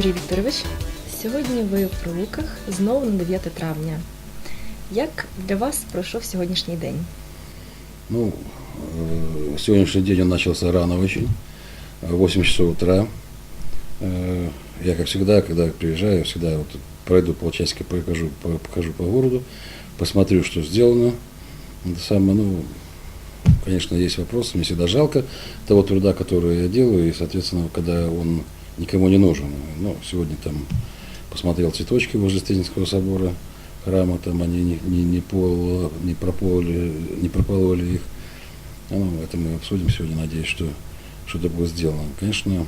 Юрій Вікторович, сьогодні ви в Прилуках знову на 9 травня. Як для вас пройшов сьогоднішній день? Ну, э, сегодняшний день он начался рано очень, э, 8 часов утра. Э, Я, как всегда, когда приезжаю, всегда вот пройду полчасика, покажу, по- покажу по городу, посмотрю, что сделано. Это самое, ну, конечно, есть вопросы, мне всегда жалко того труда, который я делаю, и, соответственно, когда он никому не нужен. Ну, сегодня там посмотрел цветочки возле Стенинского собора, храма, там они не, не, не, пол, не, пропололи, не пропололи их. Ну, это мы обсудим сегодня, надеюсь, что что-то будет сделано. Конечно,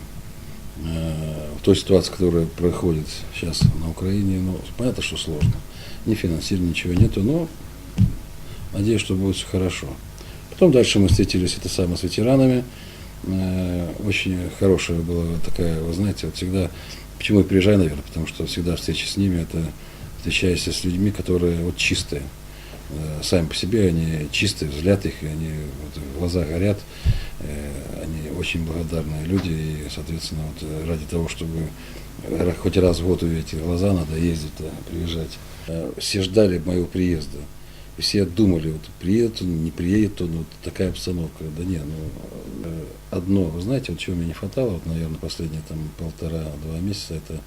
э, в той ситуации, которая происходит сейчас на Украине, ну, понятно, что сложно. Ни финансирования, ничего нету, но надеюсь, что будет все хорошо. Потом дальше мы встретились это самое с ветеранами. Э, Очень хорошая была такая, вы знаете, вот всегда, почему я приезжаю, наверное, потому что всегда встреча с ними, это встречаешься с людьми, которые вот чистые. Э, Сами по себе они чистые, взгляд их, они вот, глаза горят, Э, они очень благодарные люди, и, соответственно, вот ради того, чтобы хоть раз в год увидеть глаза, надо ездить, приезжать. Все ждали моего приезда. И все думали, вот приедет он, не приедет он, вот такая обстановка. Да не, ну, э, одно, вы знаете, вот чего мне не хватало, вот, наверное, последние там полтора-два месяца, это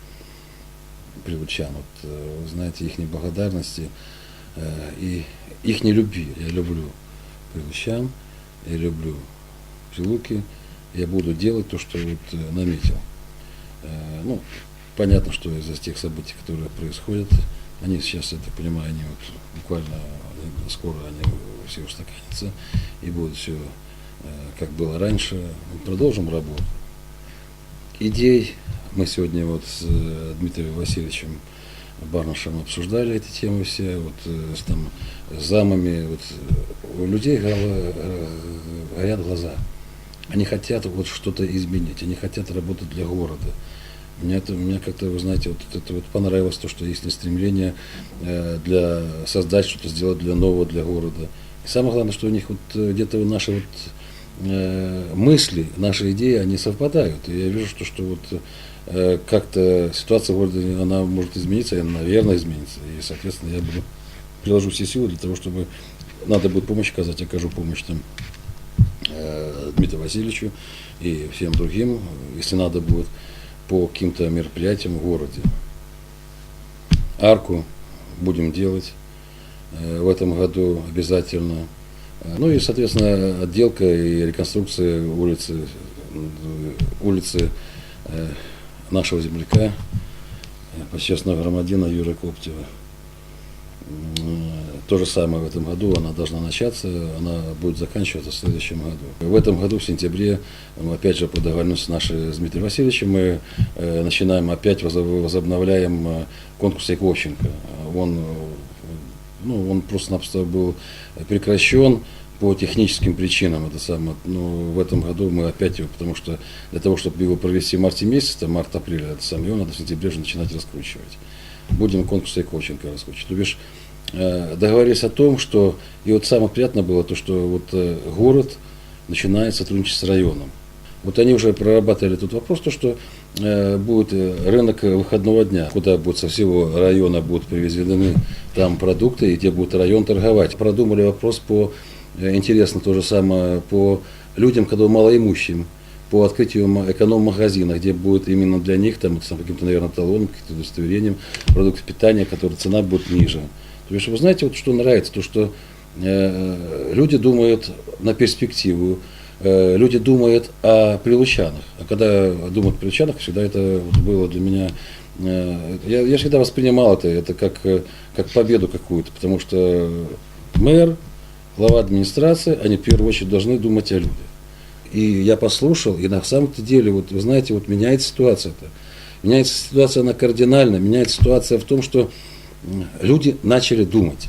прилучан. Вот, э, вы знаете, их неблагодарности э, и их не любви. Я люблю прилучан, я люблю Прилуки, я буду делать то, что вот э, наметил. Э, Ну, понятно, что из-за тех событий, которые происходят, они сейчас, так понимаю, они вот буквально э, скоро они все устаканятся и будет все как было раньше. Мы продолжим работу. Идей мы сегодня вот с э, Дмитрием Васильевичем Барнашем обсуждали эти темы все, вот э, с там замами, вот э, у людей э, горят глаза. Они хотят вот что-то изменить, они хотят работать для города. Мне это, мне как-то, вы знаете, вот это вот понравилось то, что есть стремление э, для создать что-то, сделать для нового, для города. И самое главное, что у них вот э, где-то наши вот э, мысли, наши идеи, они совпадают. И я вижу, что, что вот как-то ситуация в городе, она может измениться, и она, наверное, изменится. И, соответственно, я буду приложу все силы для того, чтобы надо будет помощь оказать, окажу помощь там Дмитрию Васильевичу и всем другим, если надо будет, по каким-то мероприятиям в городе. Арку будем делать э, в этом году обязательно. Э, Ну и, соответственно, отделка и реконструкция улицы, э, улицы нашего земляка, почестного громадина Юрия Коптева. То же самое в этом году, она должна начаться, она будет заканчиваться в следующем году. В этом году, в сентябре, опять же, по договоренности нашей с Дмитрием Васильевичем, мы э, начинаем опять, возоб- возобновляем э, конкурс Яковченко. Он, ну, он просто-напросто был прекращен по техническим причинам. Это самое. Но в этом году мы опять его, потому что для того, чтобы его провести в марте месяце, март-апрель, это самое, его надо в сентябре же начинать раскручивать. Будем конкурс Яковченко раскручивать. То бишь, договорились о том, что, и вот самое приятное было то, что вот э, город начинает сотрудничать с районом. Вот они уже прорабатывали тут вопрос, то, что э, будет э, рынок выходного дня, куда будет со всего района будут привезены там продукты, и где будет район торговать. Продумали вопрос по, э, интересно то же самое, по людям, когда малоимущим, по открытию ма- эконом-магазина, где будет именно для них, там, каким-то, наверное, талоном, каким-то удостоверением, продукты питания, которые цена будет ниже. То есть, вы знаете, вот что нравится, то, что э, люди думают на перспективу, э, люди думают о прилучанах. А когда думают о прилучанах, всегда это вот было для меня... э, я, я всегда воспринимал это, это как, э, как победу какую-то, потому что мэр, глава администрации, они в первую очередь должны думать о людях. И я послушал, и на самом-то деле, вот вы знаете, вот меняется ситуация-то. Меняется ситуация, она кардинально. Меняется ситуация в том, что люди начали думать.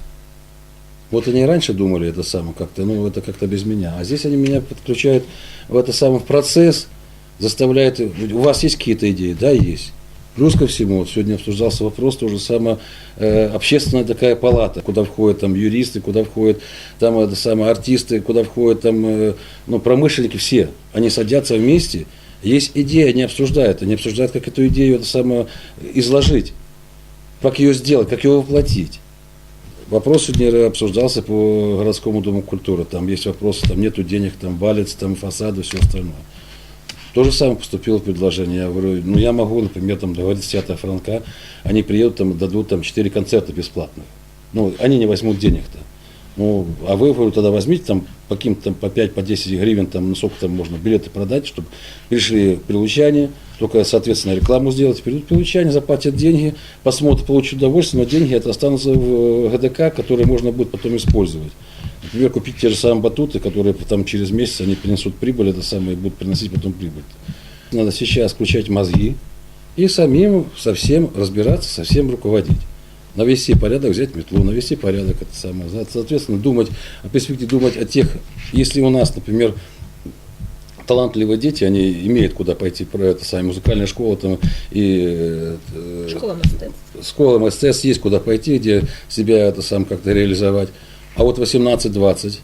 Вот они и раньше думали это самое как-то, ну это как-то без меня. А здесь они меня подключают в это самый процесс, заставляют, у вас есть какие-то идеи? Да, есть. Плюс ко всему, вот сегодня обсуждался вопрос, то же самое, э, общественная такая палата, куда входят там юристы, куда входят там это самое, артисты, куда входят там, э, ну, промышленники, все. Они садятся вместе, Есть идея, они обсуждают, они обсуждают, как эту идею это самое, изложить, как ее сделать, как ее воплотить. Вопрос сегодня обсуждался по городскому дому культуры. Там есть вопросы, там нету денег, там валится, там фасады, все остальное. То же самое поступило предложение. Я говорю, ну я могу, например, там договориться с театра Франка, они приедут, там, дадут там 4 концерта бесплатных. Ну, они не возьмут денег-то. Ну, а вы, говорю, тогда возьмите там по каким-то по 5, по 10 гривен, там, ну, сколько там можно билеты продать, чтобы пришли прилучане, только, соответственно, рекламу сделать, придут прилучане, заплатят деньги, посмотрят, получат удовольствие, но деньги это останутся в э, ГДК, которые можно будет потом использовать. Например, купить те же самые батуты, которые там через месяц они принесут прибыль, это самое, будут приносить потом прибыль. Надо сейчас включать мозги и самим совсем разбираться, совсем руководить навести порядок, взять метлу, навести порядок, это самое, соответственно, думать о перспективе, думать о тех, если у нас, например, талантливые дети, они имеют куда пойти, про это самое, музыкальная школа там и э, Школа мистецтв. школа МСЦ есть куда пойти, где себя это сам как-то реализовать. А вот 18-20,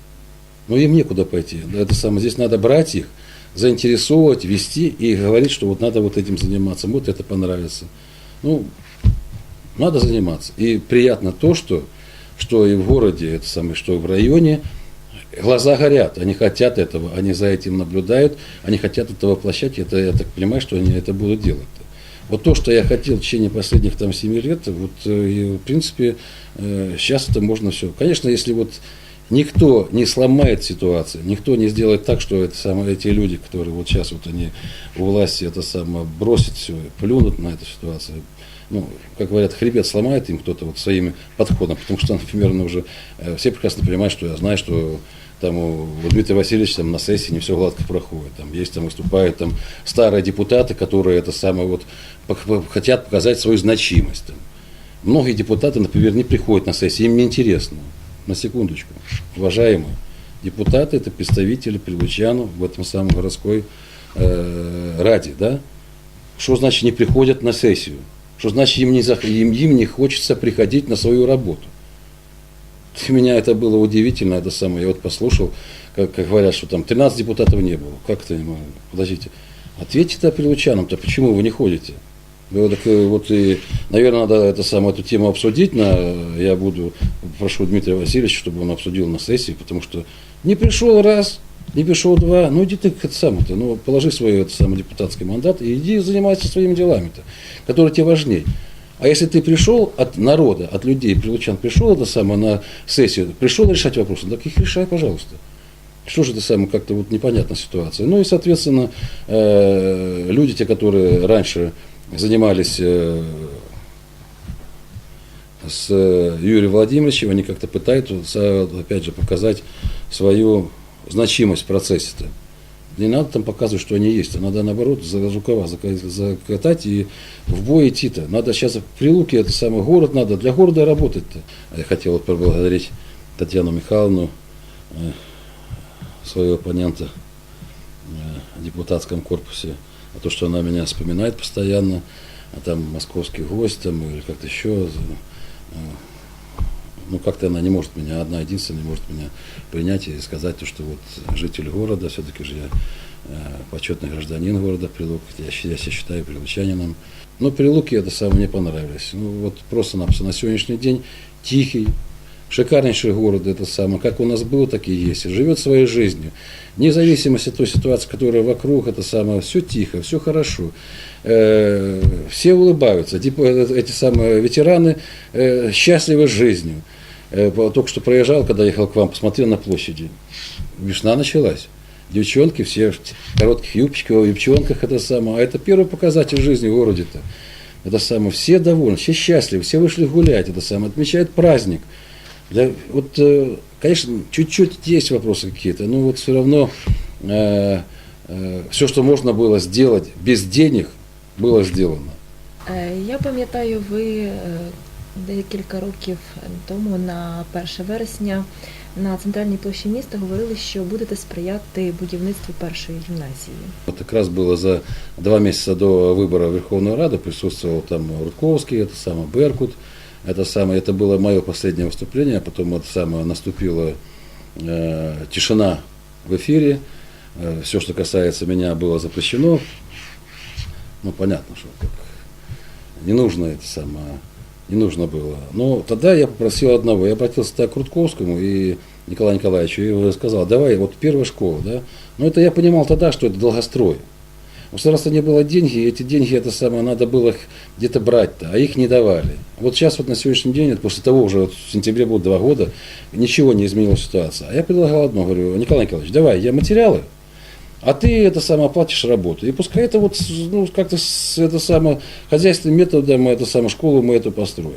ну им некуда пойти. Это самое, здесь надо брать их, заинтересовывать, вести и говорить, что вот надо вот этим заниматься, вот это понравится. Ну, надо заниматься. И приятно то, что, что и в городе, это самое, что в районе, глаза горят, они хотят этого, они за этим наблюдают, они хотят это воплощать, это, я так понимаю, что они это будут делать. Вот то, что я хотел в течение последних там 7 лет, вот, э, и, в принципе, э, сейчас это можно все. Конечно, если вот никто не сломает ситуацию, никто не сделает так, что это самое, эти люди, которые вот сейчас вот они у власти это самое бросят все, плюнут на эту ситуацию, ну, как говорят, хребет сломает им кто-то вот своими подходом, потому что, например, ну, уже э, все прекрасно понимают, что я знаю, что там у Дмитрия Васильевича там на сессии не все гладко проходит. Там есть там выступают там старые депутаты, которые это самое вот хотят показать свою значимость. Там. Многие депутаты, например, не приходят на сессии, им неинтересно. На секундочку. Уважаемые, депутаты это представители прилучан в этом самом городской э, раде, да? Что значит не приходят на сессию? Что значит им не, им, им не хочется приходить на свою работу? Для меня это было удивительно, это самое. Я вот послушал, как, как говорят, что там 13 депутатов не было. Как это? Подождите. Ответьте-то прилучанам-то, почему вы не ходите? Вы так, вот и, наверное, надо это самое, эту тему обсудить. На, я буду, прошу Дмитрия Васильевича, чтобы он обсудил на сессии, потому что не пришел раз, не пришел два, ну иди ты это самое-то, ну положи свой это самый депутатский мандат и иди занимайся своими делами-то, которые тебе важнее. А если ты пришел от народа, от людей, прилучан, пришел это самое на сессию, пришел решать вопросы, так их решай, пожалуйста. Что же это самое, как-то вот непонятная ситуация. Ну и, соответственно, э, люди, те, которые раньше занимались э, с Юрием Владимировичем, они как-то пытаются, опять же, показать свою значимость в процессе-то. Не надо там показывать, что они есть, а надо наоборот за рукава закатать и в бой идти-то. Надо сейчас в Прилуке, это самый город надо, для города работать-то. Я хотел вот поблагодарить Татьяну Михайловну, э, своего оппонента э, в депутатском корпусе, а то, что она меня вспоминает постоянно, а там московский гость там, или как-то еще, э, ну как-то она не может меня, одна единственная не может меня принять и сказать, то, что вот житель города, все-таки же я э, почетный гражданин города Прилук, я, я себя считаю прилучанином. Но Прилуки это самое мне понравились. Ну вот просто на, на сегодняшний день тихий, шикарнейший город, это самое, как у нас был, так и есть, и живет своей жизнью. Вне зависимости от той ситуации, которая вокруг, это самое, все тихо, все хорошо. Э, все улыбаются, типа, эти самые ветераны э, счастливы жизнью. Э, только что проезжал, когда ехал к вам, посмотрел на площади. Весна началась. Девчонки все в коротких юбочках, в юбчонках, это самое. А это первый показатель жизни в городе-то. Это самое. Все довольны, все счастливы, все вышли гулять, это самое. Отмечают праздник. Для, вот, э, конечно, чуть-чуть есть вопросы какие-то, но вот все равно э, э, все, что можно было сделать без денег, было сделано. Е, Я пам'ятаю, ви е, декілька років тому, на 1 вересня, на центральній площі міста говорили, що будете сприяти будівництву першої гімназії. Вот как раз было за два месяца до выбора Верховной Рады, присутствовал там Рудковский, это самое Беркут, Это самое, это было мое последнее выступление, а потом вот самое наступила э, тишина в эфире, все, что касается меня, было запрещено, Ну, понятно, что как не нужно это самое, не нужно было. Но тогда я попросил одного, я обратился к Крутковскому и Николаю Николаевичу и сказал, давай, вот первая школа, да. Но это я понимал тогда, что это долгострой. У государства не было деньги, и эти деньги, это самое, надо было их где-то брать-то, а их не давали. Вот сейчас вот на сегодняшний день, после того уже вот в сентябре будет два года, ничего не изменилась ситуация. А я предлагал одно, говорю, Николай Николаевич, давай, я материалы, а ты это самое оплатишь работу. И пускай это вот, ну, как-то это самое, хозяйственным методом мы эту самую школу мы эту построим.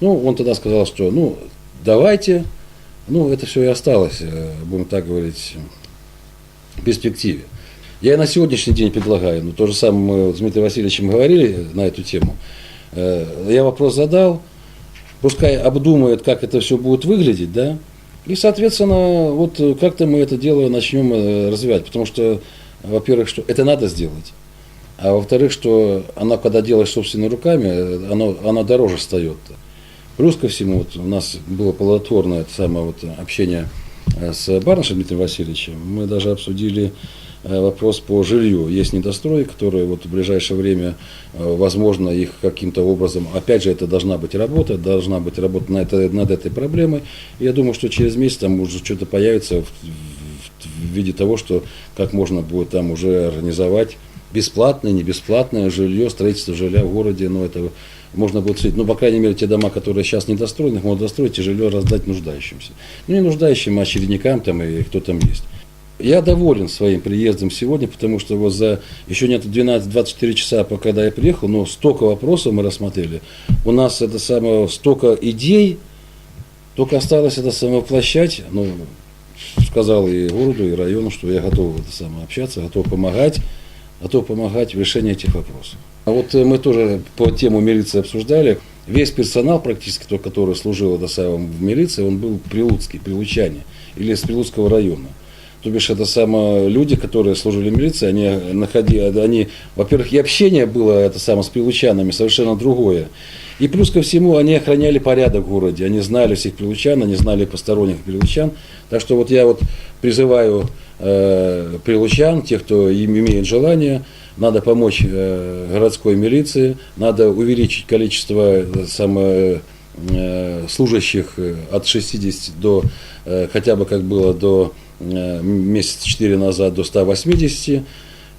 Ну, он тогда сказал, что, ну, давайте, ну, это все и осталось, э, будем так говорить, в перспективе. Я и на сегодняшний день предлагаю, ну, то же самое мы с Дмитрием Васильевичем говорили на эту тему. Э, Я вопрос задал, пускай обдумают, как это все будет выглядеть, да, и, соответственно, вот как-то мы это дело начнем э, развивать, потому что, во-первых, что это надо сделать, а во-вторых, что оно, когда делаешь собственными руками, э, оно, оно дороже встает. Плюс ко всему, вот у нас было плодотворное это самое вот общение с Барнашем Дмитрием Васильевичем. Мы даже обсудили вопрос по жилью. Есть недострои, которые вот в ближайшее время, э, возможно, их каким-то образом, опять же, это должна быть работа, должна быть работа над, над этой проблемой. Я думаю, что через месяц там уже что-то появится в, в- виде того, что как можно будет там уже организовать бесплатное, не бесплатное жилье, строительство жилья в городе, ну, это можно будет строить, ну, по крайней мере, те дома, которые сейчас недостроены, их можно достроить и жилье раздать нуждающимся. Ну, не нуждающим, а очередникам там и кто там есть. Я доволен своим приездом сегодня, потому что вот за еще нет 12-24 часа, пока я приехал, но столько вопросов мы рассмотрели. У нас это самое, столько идей, только осталось это самое воплощать. Ну, сказал и городу, и району, что я готов это самое общаться, готов помогать, готов помогать в решении этих вопросов. А вот э, мы тоже по тему милиции обсуждали. Весь персонал практически, тот, который служил это самое, в милиции, он был прилуцкий, прилучане, или из Прилуцкого района. То бишь, это самое люди, которые служили в милиции, они находили, они, во-первых, и общение было это самое с прилучанами совершенно другое. И плюс ко всему, они охраняли порядок в городе, они знали всех прилучан, они знали посторонних прилучан. Так что вот я вот призываю э, прилучан, тех, кто им имеет желание, надо помочь э, городской милиции, надо увеличить количество э, самое, э, служащих э, от 60 до, э, хотя бы как было до э, месяца 4 назад, до 180,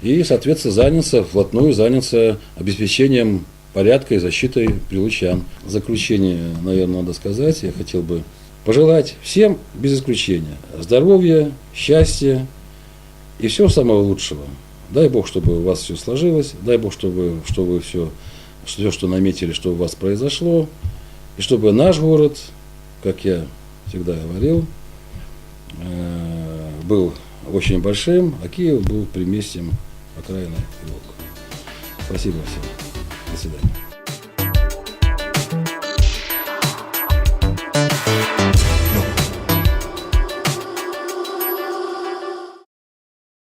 и, соответственно, заняться, вплотную заняться обеспечением порядка и защитой прилучан. В заключение, наверное, надо сказать, я хотел бы пожелать всем, без исключения, здоровья, счастья и всего самого лучшего. Дай Бог, чтобы у вас все сложилось, дай Бог, чтобы, чтобы вы все, все, что наметили, что у вас произошло, и чтобы наш город, как я всегда говорил, э, был очень большим, а Киев был приместьем окраины Пилок. Спасибо всем. До свидания.